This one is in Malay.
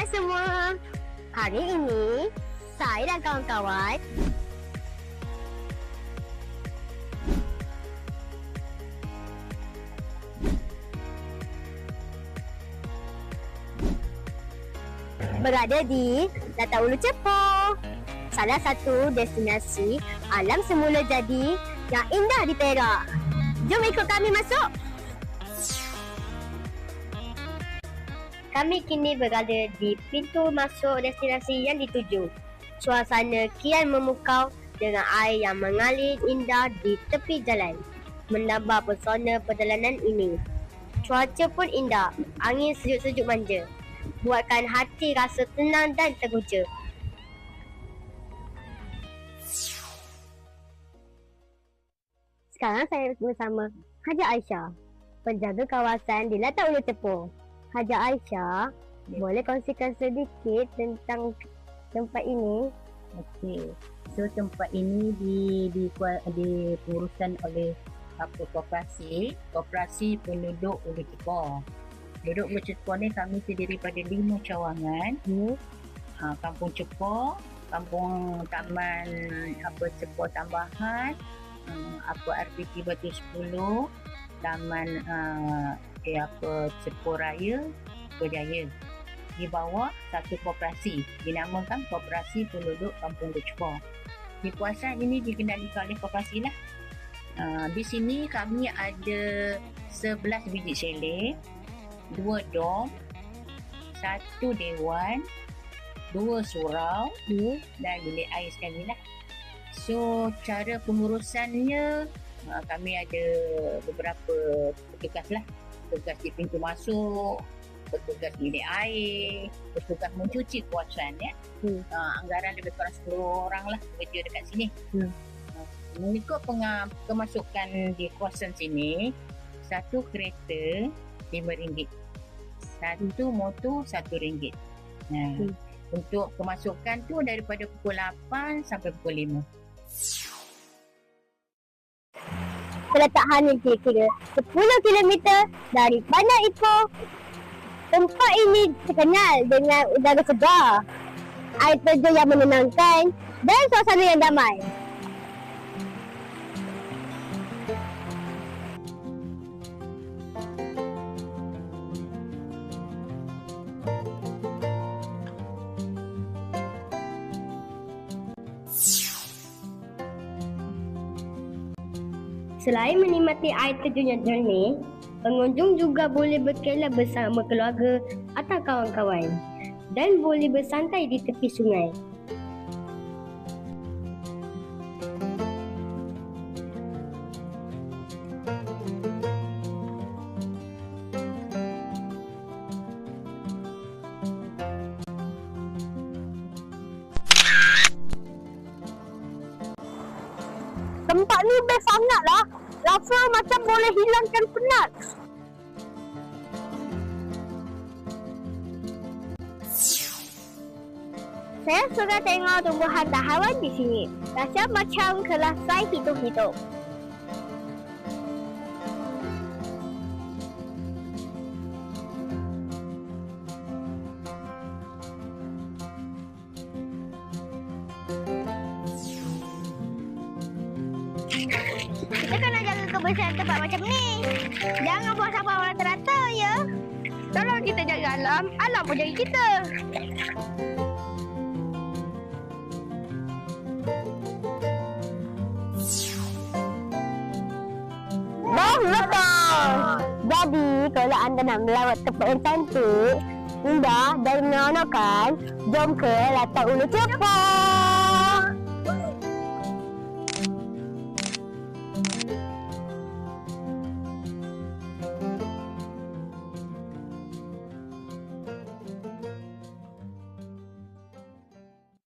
Hai semua. Hari ini, saya dan kawan-kawan berada di Data Ulu. Salah satu destinasi alam semula jadi yang indah di Perak. Jom ikut kami masuk. Kami kini berada di pintu masuk destinasi yang dituju. Suasana kian memukau dengan air yang mengalir indah di tepi jalan. Menambah pesona perjalanan ini. Cuaca pun indah, angin sejuk-sejuk manja. Buatkan hati rasa tenang dan terguja. Sekarang saya bersama Haji Aisyah, penjaga kawasan di Latak Ulu Tepung. Haji Aisyah, Ya. boleh kongsikan sedikit tentang tempat ini? Okey. So tempat ini di di di pengurusan oleh apa koperasi, koperasi penduduk Ulu Cepo. Penduduk Ulu Cepo ni kami terdiri pada lima cawangan. Hmm. Ha, Kampung Cepo, Kampung Taman apa Cepo Tambahan, um, apa RPT Batu 10, Taman uh, eh, apa Cepo Raya, Berjaya. Di bawah satu koperasi dinamakan Koperasi Penduduk Kampung Cepo. Di kawasan ini dikendalikan oleh koperasi lah. Uh, di sini kami ada 11 biji chalet, dua dom, satu dewan, dua surau dan bilik air sekali lah. So cara pengurusannya uh, kami ada beberapa petugas lah. Petugas di pintu masuk, petugas bilik air, petugas mencuci kawasan ya. Hmm. Uh, anggaran lebih kurang 10 orang lah kerja dekat sini. Hmm. Uh, mengikut penga- kemasukan di kawasan sini, satu kereta RM5. Satu motor RM1. Nah, Hmm. untuk kemasukan tu daripada pukul 8 sampai pukul 5. Terletak hanya kira-kira 10 km dari Bandar Ipoh. Tempat ini terkenal dengan udara segar, air terjun yang menenangkan dan suasana yang damai. Selain menikmati air terjun yang jernih, pengunjung juga boleh berkelak bersama keluarga atau kawan-kawan dan boleh bersantai di tepi sungai. Tempat ni best sangat lah. Rasa macam boleh hilangkan penat. Saya suka tengok tumbuhan dan di sini. Rasa macam kelas saya hidup-hidup. Kebersihan tempat macam ni. Jangan buang sampah orang terata ya. Tolong kita jaga alam, alam pun jaga kita. Dah lepas. Jadi kalau anda nak melawat tempat yang cantik, indah dan menyeronokkan, jom ke Latak Ulu Cepat.